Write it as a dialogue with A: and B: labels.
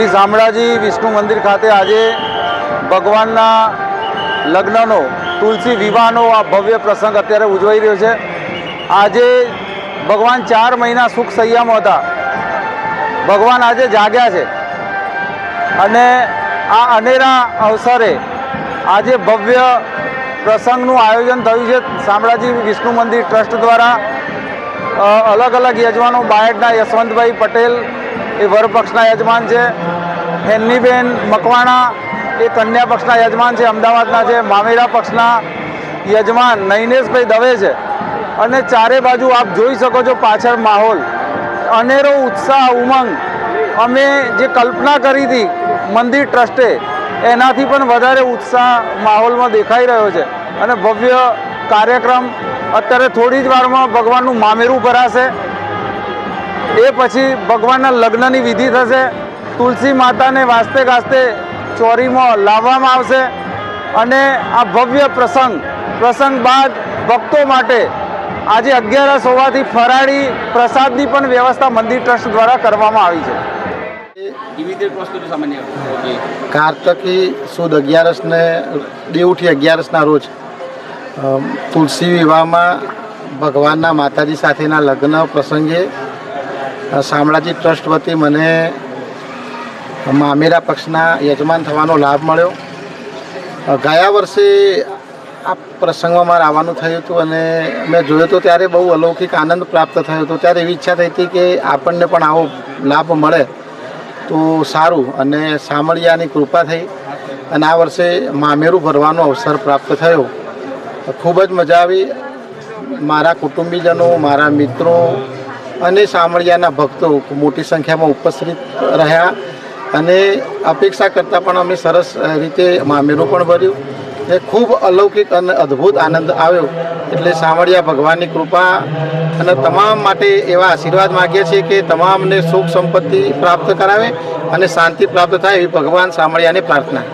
A: શ્રી શામળાજી વિષ્ણુ મંદિર ખાતે આજે ભગવાનના લગ્નનો તુલસી વિવાહનો આ ભવ્ય પ્રસંગ અત્યારે ઉજવાઈ રહ્યો છે. આજે ભગવાન ચાર મહિના સુખ સંયમ હતા. ભગવાન આજે જાગ્યા છે. અને આ અનેરા અવસરે આજે ભવ્ય પ્રસંગનું આયોજન થયું છે શામળાજી વિષ્ણુ મંદિર ટ્રસ્ટ દ્વારા. અલગ અલગ યજમાનો બાયડના યશવંતભાઈ પટેલ એ વર પક્ષના યજમાન છે. હેન્નીબેન મકવાણા એ કન્યા પક્ષના યજમાન છે. અમદાવાદના છે. મામેરા પક્ષના યજમાન નૈનેશભાઈ દવે છે. અને ચારે બાજુ આપ જોઈ શકો છો પાછળ માહોલ. અનેરો ઉત્સાહ, ઉમંગ. અમે જે કલ્પના કરી હતી મંદિર ટ્રસ્ટે, એનાથી પણ વધારે ઉત્સાહ માહોલમાં દેખાઈ રહ્યો છે. અને ભવ્ય કાર્યક્રમ. અત્યારે થોડી જ વારમાં ભગવાનનું મામેરું ભરાશે. એ પછી ભગવાનના લગ્નની વિધિ થશે. તુલસી માતાને વાસ્તે ગાસ્તે ચોરીમાં લાવવામાં આવશે અને આ ભવ્ય પ્રસંગ પ્રસંગ બાદ ભક્તો માટે આજે અગિયારસ હોવાથી ફરાળી પ્રસાદની પણ વ્યવસ્થા મંદિર ટ્રસ્ટ દ્વારા કરવામાં આવી છે.
B: કાર્તકી સુદ અગિયારસને દેવઠી અગિયારસના રોજ તુલસી વિવાહમાં ભગવાનના માતાજી સાથેના લગ્ન પ્રસંગે શામળાજી ટ્રસ્ટ વતી મને મામેરા પક્ષના યજમાન થવાનો લાભ મળ્યો. ગયા વર્ષે આ પ્રસંગમાં મારે આવવાનું થયું હતું અને મેં જોયો હતું ત્યારે બહુ અલૌકિક આનંદ પ્રાપ્ત થયો હતો. ત્યારે એવી ઈચ્છા થઈ હતી કે આપણને પણ આવો લાભ મળે તો સારું અને સામળિયાની કૃપા થઈ અને આ વર્ષે મામેરું ભરવાનો અવસર પ્રાપ્ત થયો. ખૂબ જ મજા આવી. મારા કુટુંબીજનો, મારા મિત્રો અને શામળિયાના ભક્તો મોટી સંખ્યામાં ઉપસ્થિત રહ્યા અને અપેક્ષા કરતાં પણ અમે સરસ રીતે મામેરું પણ ભર્યું એ ખૂબ અલૌકિક અને અદ્ભુત આનંદ આવ્યો. એટલે સામળિયા ભગવાનની કૃપા અને તમામ માટે એવા આશીર્વાદ માગીએ છીએ કે તમામને સુખ સંપત્તિ પ્રાપ્ત કરાવે અને શાંતિ પ્રાપ્ત થાય એવી ભગવાન સામળિયાને પ્રાર્થના.